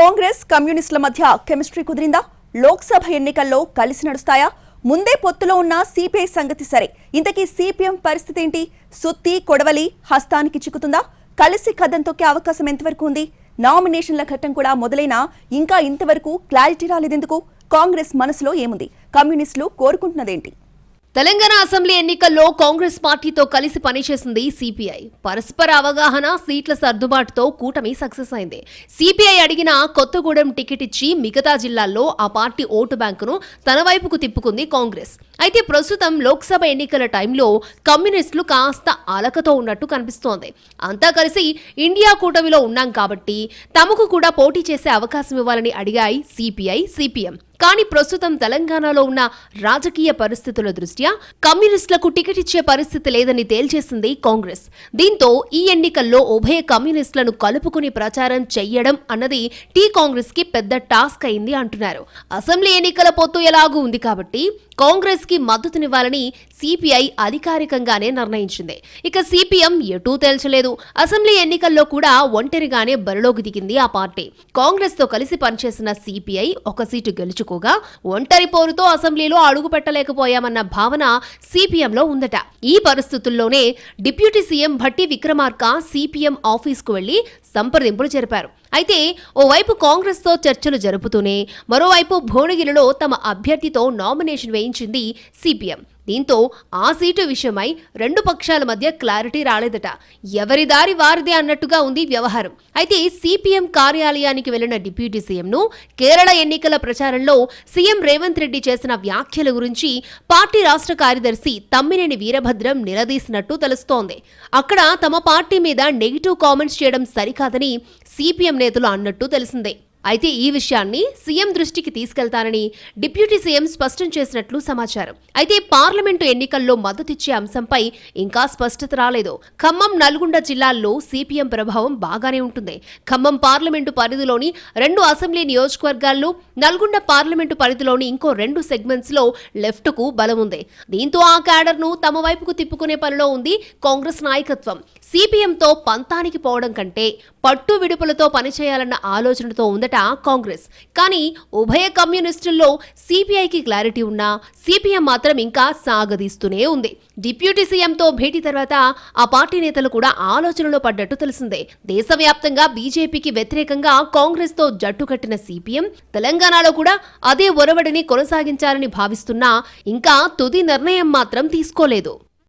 కాంగ్రెస్ కమ్యూనిస్టుల మధ్య కెమిస్ట్రీ కుదిరిందా? లోక్సభ ఎన్నికల్లో కలిసి నడుస్తాయా? ముందే పొత్తులో ఉన్న సిపిఐ సంగతి సరే. ఇంతకీ సిపిఎం పరిస్థితి ఏంటి? సుత్తి కొడవలి హస్తానికి చిక్కుతుందా? కలిసి కథం తొక్కే అవకాశం ఎంతవరకు ఉంది? నామినేషన్ల ఘట్టం కూడా మొదలైనా ఇంకా ఇంతవరకు క్లారిటీ రాలేదెందుకు? కాంగ్రెస్ మనసులో ఏముంది? కమ్యూనిస్టులు కోరుకుంటున్నదేంటి? తెలంగాణ అసెంబ్లీ ఎన్నికల్లో కాంగ్రెస్ పార్టీతో కలిసి పనిచేసింది సిపిఐ. పరస్పర అవగాహన సీట్ల సర్దుబాటుతో కూటమి సక్సెస్ అయింది. సిపిఐ అడిగిన కొత్తగూడెం టికెట్ ఇచ్చి మిగతా జిల్లాల్లో ఆ పార్టీ ఓటు బ్యాంకును తన వైపుకు తిప్పుకుంది కాంగ్రెస్. అయితే ప్రస్తుతం లోక్సభ ఎన్నికల టైంలో కమ్యూనిస్టులు కాస్త అలకతో ఉన్నట్టు కనిపిస్తోంది. అంతా కలిసి ఇండియా కూటమిలో ఉన్నాం కాబట్టి తమకు కూడా పోటీ చేసే అవకాశం ఇవ్వాలని అడిగాయి సిపిఐ సిపిఎం. కానీ ప్రస్తుతం తెలంగాణలో ఉన్న రాజకీయ పరిస్థితుల దృష్ట్యా కమ్యూనిస్టులకు టికెట్ ఇచ్చే పరిస్థితి లేదని తేల్చేసింది కాంగ్రెస్. దీంతో ఈ ఎన్నికల్లో ఉభయ కమ్యూనిస్టులను కలుపుకుని ప్రచారం చెయ్యడం అన్నది టీ కాంగ్రెస్కి పెద్ద టాస్క్ అయింది అంటున్నారు. అసెంబ్లీ ఎన్నికల పొత్తు ఎలాగూ ఉంది కాబట్టి కాంగ్రెస్కి మద్దతునివ్వాలని సిపిఐ అధికారికంగానే నిర్ణయించింది. ఇక సిపిఎం ఎటూ తేల్చలేదు. అసెంబ్లీ ఎన్నికల్లో కూడా ఒంటరిగానే బరిలోకి దిగింది ఆ పార్టీ. కాంగ్రెస్తో కలిసి పనిచేసిన సిపిఐ ఒక సీటు గెలుచుకుంది. తక్కువగా ఒంటరి పోరుతో అసెంబ్లీలో అడుగు పెట్టలేకపోయామన్న భావన సిపిఎంలో ఉందట. ఈ పరిస్థితుల్లోనే deputy CM Bhatti Vikramarka CPM ఆఫీస్కు వెళ్ళి సంప్రదింపులు జరిపారు. అయితే ఓవైపు కాంగ్రెస్తో చర్చలు జరుపుతూనే మరోవైపు భువనగిరిలో తమ అభ్యర్థితో నామినేషన్ వేయించింది సిపిఎం. దీంతో ఆ సీటు విషయమై రెండు పక్షాల మధ్య క్లారిటీ రాలేదట. ఎవరి దారి వారిదే అన్నట్టుగా ఉంది వ్యవహారం. అయితే సిపిఎం కార్యాలయానికి వెళ్ళిన డిప్యూటీ సీఎంను కేరళ ఎన్నికల ప్రచారంలో సీఎం రేవంత్ రెడ్డి చేసిన వ్యాఖ్యల గురించి పార్టీ రాష్ట్ర కార్యదర్శి తమ్మినేని వీరభద్రం నిలదీసినట్టు తెలుస్తోంది. అక్కడ తమ పార్టీ మీద నెగిటివ్ కామెంట్స్ చేయడం సరికాదని సిపిఎం నేతలు అన్నట్టు తెలిసిందే. అయితే ఈ విషయాన్ని సీఎం దృష్టికి తీసుకెళ్తానని డిప్యూటీ సీఎం స్పష్టం చేసినట్లు సమాచారం. అయితే పార్లమెంటు ఎన్నికల్లో మద్దతిచ్చే అంశంపై ఇంకా స్పష్టత రాలేదు. ఖమ్మం నల్గొండ జిల్లాల్లో సిపిఎం ప్రభావం బాగానే ఉంటుంది. ఖమ్మం పార్లమెంటు పరిధిలోని రెండు అసెంబ్లీ నియోజకవర్గాల్లో నల్గొండ పార్లమెంటు పరిధిలోని ఇంకో రెండు సెగ్మెంట్స్లో లెఫ్ట్కు బలం ఉంది. దీంతో ఆ క్యాడర్ను తమ వైపుకు తిప్పుకునే పనిలో ఉంది కాంగ్రెస్ నాయకత్వం. సిపిఎంతో పంతానికి పోవడం కంటే పట్టు విడుపులతో పనిచేయాలన్న ఆలోచనతో ఉందట కాంగ్రెస్. కానీ ఉభయ కమ్యూనిస్టుల్లో సిపిఐకి క్లారిటీ ఉన్నా సిపిఎం మాత్రం ఇంకా సాగదీస్తూనే ఉంది. డిప్యూటీ సీఎంతో భేటీ తర్వాత ఆ పార్టీ నేతలు కూడా ఆలోచనలో పడ్డట్టు తెలిసిందే. దేశవ్యాప్తంగా బీజేపీకి వ్యతిరేకంగా కాంగ్రెస్తో జట్టు కట్టిన సిపిఎం తెలంగాణలో కూడా అదే ఒరవడిని కొనసాగించాలని భావిస్తున్నా ఇంకా తుది నిర్ణయం మాత్రం తీసుకోలేదు.